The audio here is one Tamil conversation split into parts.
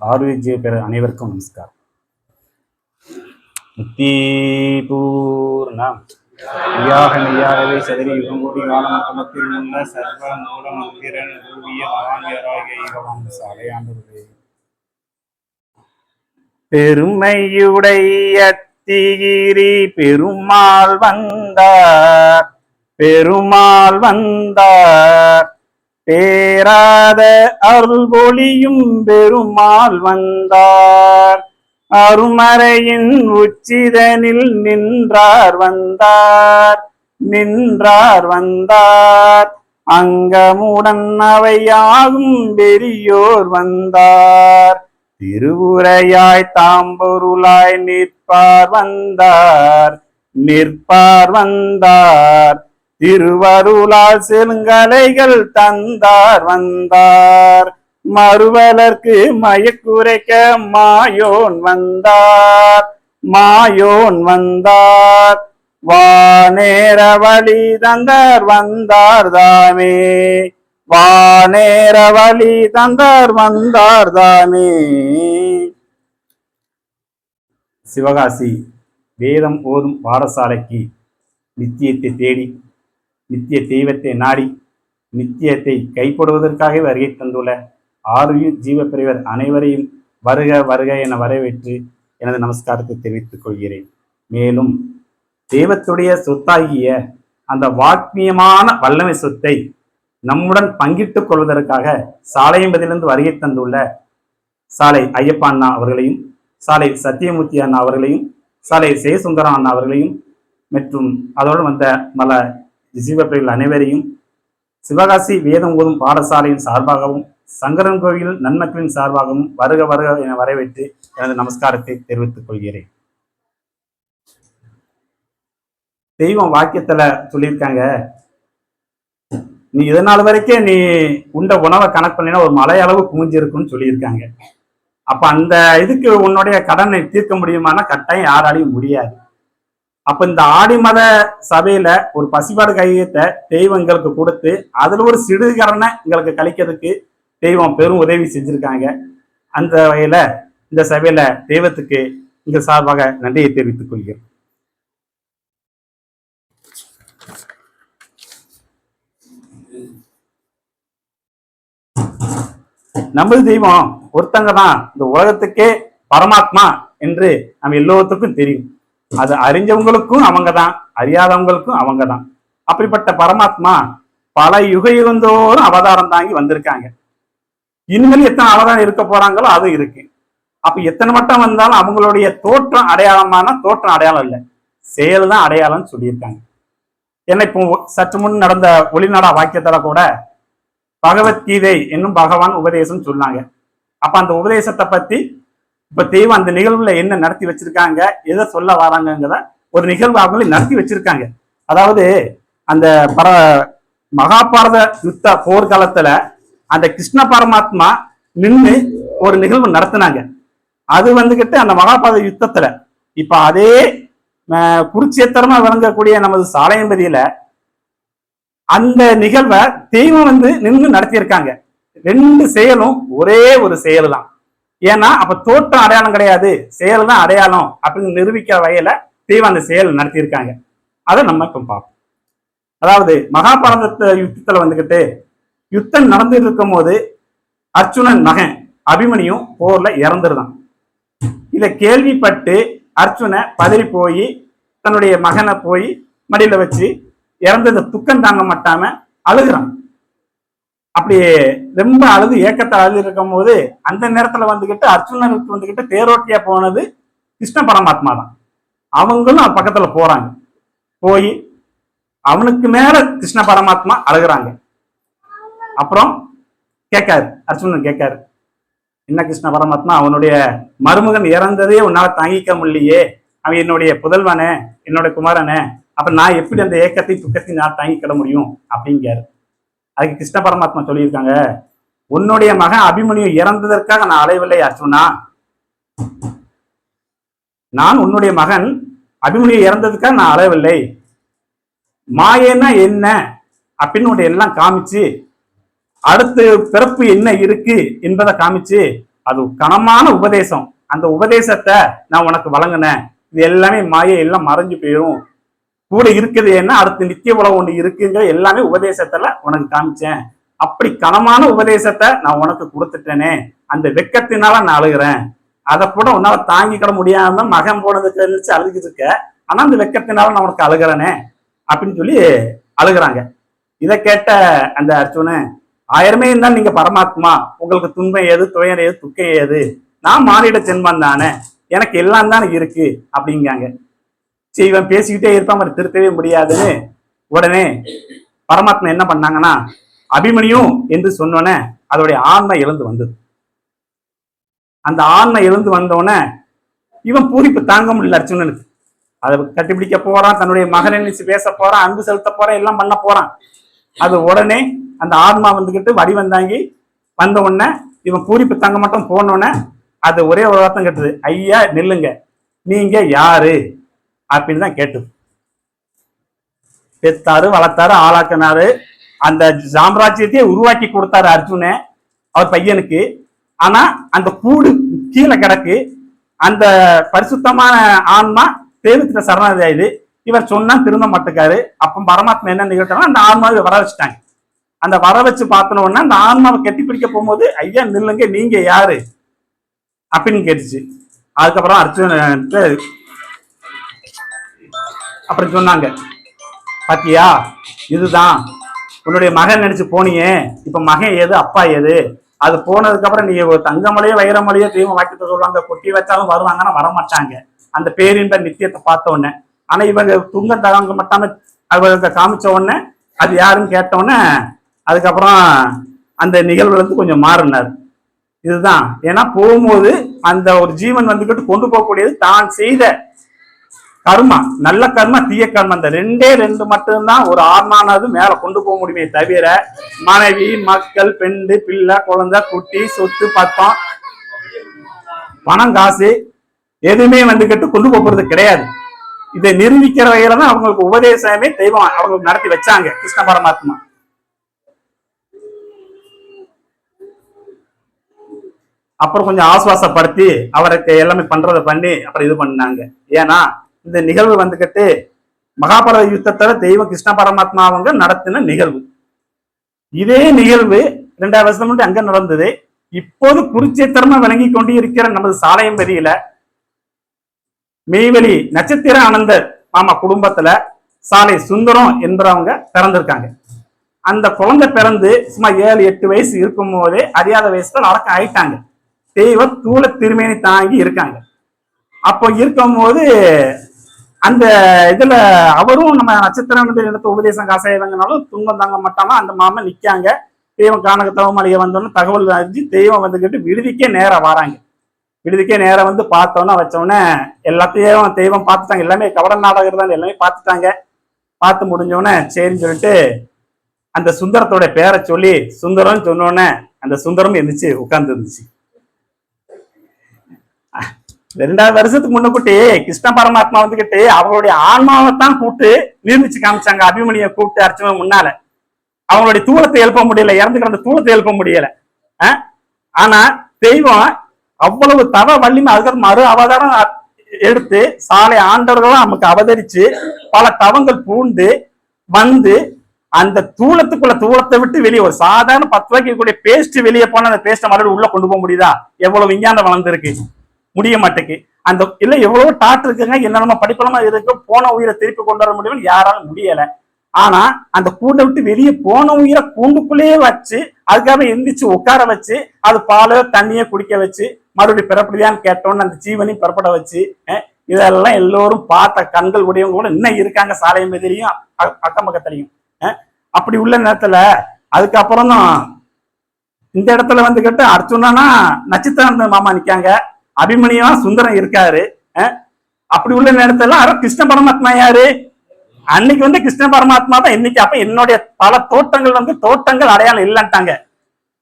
ஆரோக்கிய பெற அனைவருக்கும் நமஸ்காரம். முத்தி பூர்ணம் யாக மெய்யாகவே சதுரி யுகங்கூடி காலம் குலத்தில் உள்ள சர்வ மூல மந்திரன் ரூபிய மகான்யராகிய யுகவான் சாலையாண்டுள்ளே பெருமையுடைய திகிரி பெருமாள் வந்தார். பெருமாள் வந்தார். பேராத அருள் பொழியும் பெருமாள் வந்தார். அருமறையின் உச்சிதனில் நின்றார் வந்தார். நின்றார் வந்தார். அங்கமுடன் அவையாகும் பெரியோர் வந்தார். திருவுரையாய் தாம்பொருளாய் நிற்பார் வந்தார். நிற்பார் வந்தார். திருவருளா செலுங்கலைகள் தந்தார் வந்தார். மறுவலர்க்கு மயக்குரைக்க மாயோன் வந்தார் மாயோன் வந்தார். வானேர வழி தந்தார் வந்தார் தாமே. வானேர வழி தந்தார் வந்தார் தாமே. சிவகாசி வேதம் ஓதும் பாடசாலைக்கு நித்தியத்தை தேடி நித்திய தெய்வத்தை நாடி நித்தியத்தை கைப்படுவதற்காக வருகை தந்துள்ள ஆறுயிர் ஜீவப்பிரிவர் அனைவரையும் வருக வருக என வரவேற்று எனது நமஸ்காரத்தை தெரிவித்துக் கொள்கிறேன். மேலும் தெய்வத்துடைய சொத்தாகிய அந்த வாக்மியமான வல்லமை சொத்தை நம்முடன் பங்கிட்டுக் கொள்வதற்காக சாலையம்பதிலிருந்து வருகை தந்துள்ள சாலை ஐயப்பா அண்ணா அவர்களையும் சாலை சத்தியமூர்த்தி அண்ணா அவர்களையும் சாலை ஜெயசுந்தரம் அண்ணா அவர்களையும் மற்றும் அதோடு வந்த மல ஜீவப்பிரிவுகள் அனைவரையும் சிவகாசி வேதம் ஓதும் பாடசாலையின் சார்பாகவும் சங்கரன் கோவில் நன்மக்களின் சார்பாகவும் வருக வருக என வரவேற்று எனது நமஸ்காரத்தை தெரிவித்துக் கொள்கிறேன். தெய்வம் வாக்கியத்துல சொல்லியிருக்காங்க நீ இதனால் வரைக்கும் நீ உண்ட உணவை கணக்கு பண்ணினா ஒரு மலை அளவு குமிஞ்சு சொல்லியிருக்காங்க. அப்ப அந்த இதுக்கு உன்னுடைய கடனை தீர்க்க முடியுமானா கட்டாயம் யாராலையும் முடியாது. அப்ப இந்த ஆடி மத சபையில ஒரு பசிபாடு கையத்தை தெய்வம் எங்களுக்கு கொடுத்து அதுல ஒரு சிறுகரனை எங்களுக்கு கழிக்கிறதுக்கு தெய்வம் பெரும் உதவி செஞ்சிருக்காங்க. அந்த வகையில இந்த சபையில தெய்வத்துக்கு இங்க சார்பாக நன்றியை தெரிவித்துக் கொள்கிறேன். நமது தெய்வம் ஒருத்தங்க தான் இந்த உலகத்துக்கே பரமாத்மா என்று நம்ம எல்லோருத்துக்கும் தெரியும். அது அறிஞ்சவங்களுக்கும் அவங்க தான் அறியாதவங்களுக்கும் அவங்க தான் அப்படிப்பட்ட பரமாத்மா பல யுக யுகந்தோறும் அவதாரம் தாங்கி வந்திருக்காங்க. இனிமேல் எத்தனை அவதாரம் இருக்க போறாங்களோ அதுவும் இருக்கு. அப்ப எத்தனை மட்டும் வந்தாலும் அவங்களுடைய தோற்றம் அடையாளமான தோற்றம் அடையாளம் இல்லை. செயல் தான் அடையாளம்னு சொல்லியிருக்காங்க. என்ன இப்போ சற்று முன் நடந்த ஒளிநாடா வாக்கியத்துல கூட பகவத்கீதை என்னும் பகவான் உபதேசம் சொன்னாங்க. அப்ப அந்த உபதேசத்தை பத்தி இப்ப தெய்வம் அந்த நிகழ்வுல என்ன நடத்தி வச்சிருக்காங்க எதை சொல்ல வராங்கங்கிறத ஒரு நிகழ்வு அவங்களே நடத்தி வச்சிருக்காங்க. அதாவது அந்த பர மகாபாரத யுத்த போர்க்காலத்துல அந்த கிருஷ்ண பரமாத்மா நின்று ஒரு நிகழ்வு நடத்தினாங்க. அது வந்துகிட்டு அந்த மகாபாரத யுத்தத்துல இப்ப அதே அஹ், குருட்சேத்திரமா விளங்கக்கூடிய நமது சாலையம்பதியில அந்த நிகழ்வை தெய்வம் வந்து நின்று நடத்தியிருக்காங்க. ரெண்டு செயலும் ஒரே ஒரு செயல் தான் ஏன்னா அப்ப தோற்றம் அடையாளம் கிடையாது. செயல் தான் அடையாளம் அப்படின்னு நிரூபிக்கிற வகையில தீவ அந்த செயல் நடத்தியிருக்காங்க. அதை நம்ம இப்ப பார்ப்போம். அதாவது மகாபாரதத்தை யுத்தத்துல வந்துகிட்டு யுத்தம் நடந்துட்டு இருக்கும் போது அர்ஜுனன் மகன் அபிமனியும் போர்ல இறந்துருதான். இதை கேள்விப்பட்டு அர்ஜுனை பதறி போய் தன்னுடைய மகனை போய் மடியில வச்சு இறந்ததை துக்கம் தாங்க மாட்டாம அழுகுறான். அப்படி ரொம்ப அழுது ஏக்கத்தை அழுது இருக்கும் போது அந்த நேரத்துல வந்துகிட்டு அர்ஜுனனுக்கு வந்துகிட்டு தேரோட்டியா போனது கிருஷ்ண பரமாத்மா தான். அவங்களும் பக்கத்துல போறாங்க. போய் அவனுக்கு மேல கிருஷ்ண பரமாத்மா அழுகுறாங்க. அப்புறம் கேட்காரு அர்ஜுனன் கேட்காரு என்ன கிருஷ்ண பரமாத்மா அவனுடைய மருமகன் இறந்ததே உன்னால தாங்கிக்க முடியலையே. அவன் என்னுடைய புதல்வனே என்னுடைய குமாரனே. அப்ப நான் எப்படி அந்த ஏக்கத்தை துக்கத்தை நான் தாங்கிக்கிட முடியும்? அப்படிங்கிறாரு அதுக்கு கிருஷ்ண பரமாத்மா சொல்லியிருக்காங்க. உன்னுடைய மகன் அபிமன்யு இறந்ததற்காக நான் அலையவில்லை அர்ஜுனா. நான் உன்னுடைய மகன் அபிமன்யு இறந்ததுக்காக நான் அலையவில்லை மாயேனா என்ன? அப்படின்னு எல்லாம் காமிச்சு அடுத்து பிறப்பு என்ன இருக்கு என்பதை காமிச்சு அது கனமான உபதேசம். அந்த உபதேசத்தை நான் உனக்கு வழங்கினேன். இது எல்லாமே மாயை எல்லாம் மறைஞ்சு போயிடும் கூட இருக்குது என்ன? அடுத்து நித்திய உலகம் ஒன்று இருக்குங்கிற எல்லாமே உபதேசத்துல உனக்கு காமிச்சேன். அப்படி கனமான உபதேசத்தை நான் உனக்கு கொடுத்துட்டேனே. அந்த வெக்கத்தினால நான் அழுகிறேன். அதை கூட உன்னால தாங்கிக்கிட முடியாம மகன் போனதுக்கு நினைச்சு அழுகிட்டு இருக்க. ஆனா அந்த வெக்கத்தினால நான் உனக்கு அழுகிறேனே அப்படின்னு சொல்லி அழுகுறாங்க. இதை கேட்ட அந்த அர்ச்சுனு ஆயிரமே இருந்தால் நீங்க பரமாத்மா உங்களுக்கு துன்பம் ஏது துயரம் ஏது துக்கம் ஏது? நான் மானிட ஜென்மம் தானே. எனக்கு எல்லாம் தானே இருக்கு அப்படிங்காங்க சரி இவன் பேசிக்கிட்டே இருப்பான் அவர் திருத்தவே முடியாதுன்னு. உடனே பரமாத்மா என்ன பண்ணாங்கன்னா அபிமனியும் என்று சொன்னோன்னே அதோடைய ஆன்மை எழுந்து வந்தது. அந்த ஆன்மை எழுந்து வந்தோடனே இவன் பூரிப்பு தாங்க முடியல அர்ஜுனனுக்கு. அதை கட்டிப்பிடிக்க போறான் தன்னுடைய மகனை நினைச்சு பேச போறான் அன்பு செலுத்த போறான் எல்லாம் பண்ண போறான். அது உடனே அந்த ஆன்மா வந்துகிட்டு வடிவந்தாங்கி வந்த உடனே இவன் பூரிப்பு தங்க மட்டும் போனோடனே அது ஒரே ஒரு வார்த்தம் கேட்டது ஐயா நில்லுங்க. நீங்க யாரு? அப்படின்னு தான் கேட்டது. பெத்தாரு வளர்த்தாரு ஆளாக்கினாரு. அந்த சாம்ராஜ்யத்தையே உருவாக்கி கொடுத்தாரு அர்ஜுனே அவர் பையனுக்கு. ஆனா அந்த கூடு கீழே கிடக்கு. அந்த பரிசுத்தமான ஆன்மா தேவத்துல சரணாதி ஆயுது இவர் சொன்னா திரும்ப மாட்டுக்காரு. அப்ப பரமாத்மா என்ன நிகழ்த்தனா அந்த ஆன்மாவை வர வச்சுட்டாங்க அந்த வர வச்சு பார்த்தனோடனே அந்த ஆன்மாவை கட்டி பிடிக்க போகும்போது ஐயா நில்லுங்க. நீங்க யாரு? அப்படின்னு கேட்டுச்சு. அதுக்கப்புறம் அர்ஜுனன் அப்புறம் சொன்னாங்க. பாத்தியா? இதுதான். உன்னுடைய மகன் நினைச்சு போனியே. இப்ப மகன் ஏது? அப்பா ஏது? அது போனதுக்கு அப்புறம் நீ தங்கமலையோ வைரமலையோ தெய்வம் வாக்கியத்தை சொல்லுவாங்க. கொட்டி வச்சாலும் வருவாங்கன்னா வரமாட்டாங்க. அந்த பேரின்ப நித்தியத்தை பார்த்த உடனே ஆனா இவங்க துங்க தகவங்க மட்டாம அவங்க காமிச்ச உடனே அது யாருன்னு கேட்ட அதுக்கப்புறம் அந்த நிகழ்வுல இருந்து கொஞ்சம் மாறினார். இதுதான். ஏன்னா போகும்போது அந்த ஒரு ஜீவன் வந்துகிட்டு கொண்டு போகக்கூடியது தான் செய்த கர்மா நல்ல கர்மா தீய கர்மா இந்த ரெண்டே ரெண்டு மட்டும்தான் ஒரு ஆன்மானது மேல கொண்டு போக முடியுமே தவிர மனைவி மக்கள் பெண்டு பிள்ளை குழந்தை குட்டி சொத்து பத்தம் பணம் காசு எதுவுமே வந்துகிட்டு கொண்டு போறது கிடையாது. இதை நிரூபிக்கிற வகையில தான் அவங்களுக்கு உபதேசமே தெய்வம் அவங்களுக்கு நடத்தி வச்சாங்க கிருஷ்ண பரமாத்மா. அப்புறம் கொஞ்சம் ஆசுவாசப்படுத்தி அவருக்கு எல்லாமே பண்றதை பண்ணி அப்புறம் இது பண்ணாங்க. ஏன்னா இந்த நிகழ்வு வந்துக்கிட்டு மகாபாரத யுத்தத்துல தெய்வம் கிருஷ்ண பரமாத்மா அவங்க நடத்தின நிகழ்வு. இதே நிகழ்வு ரெண்டாயிரம் வருஷம் முன்னாடி அங்க நடந்தது. இப்போது குருச்சேத்திரமா விளங்கி கொண்டு இருக்கிற நமது சாலையம் வெளியில மெய்வெளி நட்சத்திர ஆனந்தர் மாமா குடும்பத்துல சாலை சுந்தரம் என்பவங்க பிறந்திருக்காங்க. அந்த குழந்தை பிறந்து சும்மா ஏழு எட்டு வயசு இருக்கும் போதே அறியாத வயசுல அடக்கம் ஆயிட்டாங்க. தெய்வம் தூள திருமேனி தாங்கி இருக்காங்க. அப்போ இருக்கும் போது அந்த இதுல அவரும் நம்ம நட்சத்திரம் வந்து எடுத்த உபதேசம் காசாயவங்கனாலும் துன்பம் தாங்க மாட்டாம அந்த மாமன் நிக்காங்க. தெய்வம் காணக தவமலையை வந்தோன்னு தகவல் அறிஞ்சு தெய்வம் வந்துகிட்டு விடுதிக்கே நேரம் வராங்க. விடுதிக்கே நேரம் வந்து பார்த்தோன்னே வச்சோடனே எல்லாத்தையும் தெய்வம் பார்த்துட்டாங்க. எல்லாமே கவட நாடகம் தான் எல்லாமே பார்த்துட்டாங்க. பார்த்து முடிஞ்சோடனே சரின்னு சொல்லிட்டு அந்த சுந்தரத்தோட பேரை சொல்லி சுந்தரம்னு சொன்னோடனே அந்த சுந்தரம் எந்திரிச்சு உட்கார்ந்து இருந்துச்சு. ரெண்டாவது வருஷத்துக்கு முன்னக்கூட்டி கிருஷ்ண பரமாத்மா வந்துகிட்டு அவங்களுடைய ஆன்மாவை தான் கூப்பிட்டு நிர்மிச்சு காமிச்சாங்க. அபிமனியை கூப்பிட்டு அர்ச்சனை முன்னால. அவங்களுடைய தூளத்தை எழுப்ப முடியல. இறந்து அந்த தூளத்தை எழுப்ப முடியல. ஆனா தெய்வம் அவ்வளவு தவ வள்ளிமை அதுக்கு மறு அவதாரம் எடுத்து சாலை ஆண்டவர்களும் நமக்கு அவதரிச்சு பல தவங்கள் பூண்டு வந்து அந்த தூளத்துக்குள்ள தூளத்தை விட்டு வெளியே ஒரு சாதாரண பத்து ரூபாய்க்கு கூடிய பேஸ்ட் வெளியே போன அந்த பேஸ்ட்டை மறுபடியும் உள்ள கொண்டு போக முடியுதா? எவ்வளவு விஞ்ஞானம் வளர்ந்துருக்கு. முடிய மாட்டேங்கு அந்த இல்ல எவ்வளவோ டாட் இருக்குங்க என்னென்ன படிப்பலமா இருக்கு போன உயிரை திருப்பி கொண்டு வர முடியும் யாராலும் முடியல. ஆனா அந்த கூண்டை விட்டு வெளியே போன உயிரை கூண்டுக்குள்ளேயே வச்சு அதுக்காக எந்திரிச்சு உட்கார வச்சு அது பாலோ தண்ணியோ குடிக்க வச்சு மறுபடியும் பிறப்படியான்னு கேட்டோன்னு அந்த ஜீவனையும் பிறப்பட வச்சு இதெல்லாம் எல்லோரும் பார்த்த கண்கள் உடையவங்க கூட இன்னும் இருக்காங்க சாலை மீதிலையும் அக்கம் பக்கத்துலையும் அப்படி உள்ள நேரத்துல அதுக்கப்புறம் தான் இந்த இடத்துல வந்து கேட்டு அர்ச்சுனா நட்சத்திரம் மாமா நிக்காங்க. அபிமனியா சுந்தரம் இருக்காரு. அப்படி உள்ள நேரத்துல அர கிருஷ்ண பரமாத்மா யாரு? அன்னைக்கு வந்து கிருஷ்ண பரமாத்மா தான் இன்னைக்கு அப்ப என்னுடைய பல தோட்டங்கள் வந்து தோட்டங்கள் அடையாளம் இல்லைன்ட்டாங்க.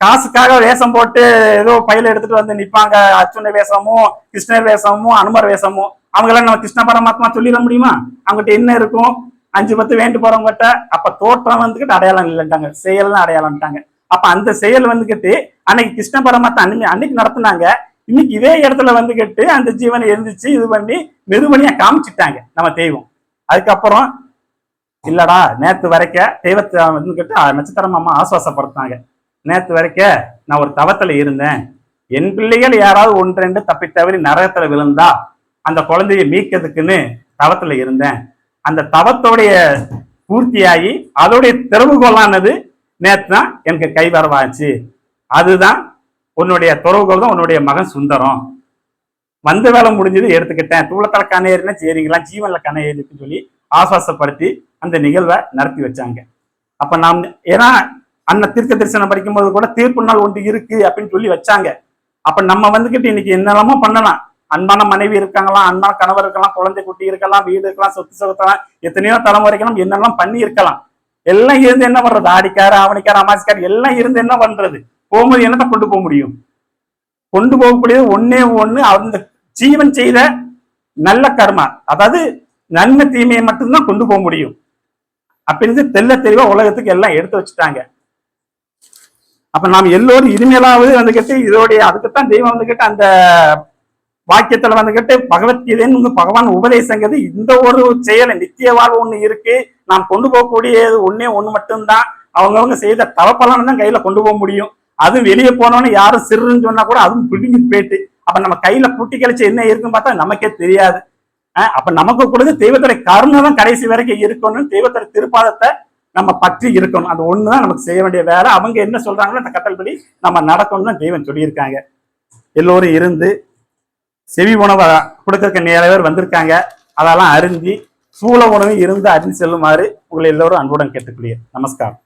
காசுக்காக வேஷம் போட்டு ஏதோ பையில எடுத்துட்டு வந்து நிப்பாங்க. அர்ச்சுன வேஷமும் கிருஷ்ணர் வேஷமும் அனுமர் வேஷமும். அவங்களாம் நம்ம கிருஷ்ண பரமாத்மா சொல்லிட முடியுமா? அவங்ககிட்ட என்ன இருக்கும்? அஞ்சு பத்து வேண்டு போறவங்ககிட்ட அப்ப தோற்றம் வந்துகிட்டு அடையாளம் இல்லைன்ட்டாங்க. செயல் தான் அடையாளம்ட்டாங்க. அப்ப அந்த செயல் வந்துகிட்டு அன்னைக்கு கிருஷ்ண பரமாத்மா அன்னைக்கு அன்னைக்கு இன்னைக்கு இதே இடத்துல வந்துகிட்டு அந்த ஜீவனை எழுந்துச்சு இது பண்ணி மெதுவழியா காமிச்சிட்டாங்க நம்ம தெய்வம். அதுக்கப்புறம் இல்லடா நேத்து வரைக்க தெய்வத்தை வந்து கேட்டு நட்சத்திரம் அம்மா ஆசுவாசப்படுத்தாங்க நேத்து வரைக்க நான் ஒரு தவத்துல இருந்தேன். என் பிள்ளைகள் யாராவது ஒன்று ரெண்டு தப்பி தவறி நரகத்துல விழுந்தா அந்த குழந்தைய மீட்கிறதுக்குன்னு தவத்துல இருந்தேன். அந்த தவத்தோடைய பூர்த்தியாகி அதோடைய திறவுகோலானது நேற்று தான் எனக்கு கைவரவாச்சு அதுதான் உன்னுடைய துறவுகள் தான் உன்னுடைய மகன் சுந்தரம். வந்த வேலை முடிஞ்சது எடுத்துக்கிட்டேன். தூளத்தல கண ஏறினா சரிங்களா? ஜீவனில் கண சொல்லி ஆசுவாசப்படுத்தி அந்த நிகழ்வை நடத்தி வச்சாங்க. அப்ப நாம் ஏன்னா அண்ணன் தீர்க்க தரிசனம் படிக்கும்போது கூட தீர்ப்பு நாள் ஒன்று இருக்கு அப்படின்னு சொல்லி வச்சாங்க. அப்ப நம்ம வந்துகிட்டு இன்னைக்கு என்னெல்லாமோ பண்ணலாம். அன்பான மனைவி இருக்காங்களாம் அன்பான கணவர் இருக்கலாம். குழந்தை குட்டி இருக்கலாம். வீடு இருக்கலாம். சொத்து சொத்தலாம் எத்தனையோ தலைமுறைக்கலாம் என்னெல்லாம் பண்ணி இருக்கலாம் எல்லாம் இருந்து என்ன பண்றது? ஆடிக்கார ஆவணிக்கார் அமாசிக்கார் எல்லாம் இருந்து என்ன பண்றது? போகும்போது என்னத்தை கொண்டு போக முடியும்? கொண்டு போகக்கூடியது ஒன்னே ஒன்று அந்த ஜீவன் செய்த நல்ல கர்மா அதாவது நன்மை தீமையை மட்டும்தான் கொண்டு போக முடியும். அப்படின்னு தெல்ல தெளிவா உலகத்துக்கு எல்லாம் எடுத்து வச்சுட்டாங்க. அப்ப நாம் எல்லோரும் இனிமேலாவது வந்துகிட்டு இதோடைய அதுக்குத்தான் தெய்வம் வந்துகிட்டு அந்த வாக்கியத்துல வந்துகிட்டு பகவத்கீதைன்னு பகவான் உபதேசங்கிறது இந்த ஒரு செயல் நித்திய வாழ்வு ஒண்ணு இருக்கு. நாம் கொண்டு போகக்கூடியது ஒன்னே ஒண்ணு மட்டும்தான். அவங்கவங்க செய்த தவப்பலன் தான் கையில கொண்டு போக முடியும். அதுவும் வெளியே போனோன்னு யாரும் சிறுன்னு சொன்னா கூட அதுவும் பிடிங்கி போயிட்டு. அப்ப நம்ம கையில புட்டி கழிச்சு என்ன இருக்குன்னு பார்த்தா நமக்கே தெரியாது. அப்ப நமக்கு கொடுத்து தெய்வத்துடைய கருணை தான் கடைசி வரைக்கும் இருக்கணும் தெய்வத்துடைய திருப்பாதத்தை நம்ம பற்றி இருக்கணும். அது ஒண்ணுதான் நமக்கு செய்ய வேண்டிய வேலை. அவங்க என்ன சொல்றாங்களோ அந்த கட்டல்படி நம்ம நடக்கணும்னு தான் தெய்வம் சொல்லியிருக்காங்க. எல்லோரும் இருந்து செவி உணவை கொடுக்கறக்க நிறைய பேர் வந்திருக்காங்க. அதெல்லாம் அறிஞ்சு சூழ உணவு இருந்து அறிந்து செல்லுமாறு உங்களை எல்லோரும் அன்புடன் கேட்டுக்கொள்கிறேன். நமஸ்காரம்.